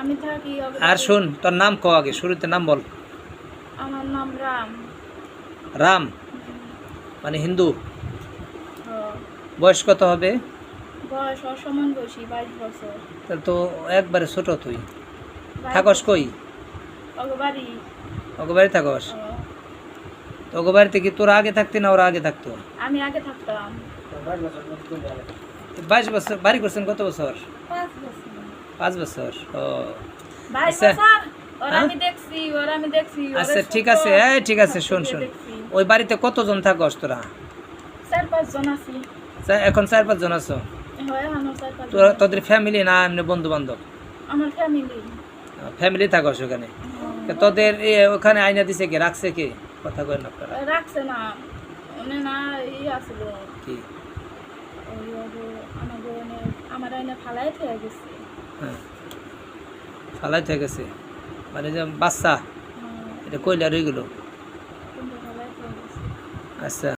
আমি থাকি আর শুন তোর নাম ক আগে? শুরুতে নাম বল। আমার নাম রাম। রাম? মানে হিন্দু। বয়স কত হবে? বয়স অসমান বয়সী বাইশ বছর। তাহলে তো একবারে ছোট তুই। থাকস কই? অগ্রবাড়ি ওকে বাড়ি থাকস। তো ওকে বাড়িতে কি তোরা আগে থাকতি না ওরা আগে থাকতো? আমি আগে থাকতাম। বাইশ বছর বাড়ি করছেন কত বছর? পাঁচ বছর। পাঁচ বছর ও আচ্ছা। হ্যাঁ? আচ্ছা ঠিক আছে এই ঠিক আছে শোন শোন। ওই বাড়িতে কতজন থাকস তোরা? এখন চার পাঁচজন আছো? হয় তোদের ফ্যামিলি না এমনি বন্ধু বান্ধব ফ্যামিলি থাকস ওখানে? তোদের এ ওখানে আইনা দিছে কে রাখছে কে? কথা কই না আপনারা। রাখছে না। উনি না ই আসলো। কি? আমার আইনে ফালাই থেকে গেছে। হ্যাঁ। ফালাই থেকে গেছে। মানে যে বাচ্চা হ্যাঁ, এটা কইলা রয়ে গেল। আচ্ছা।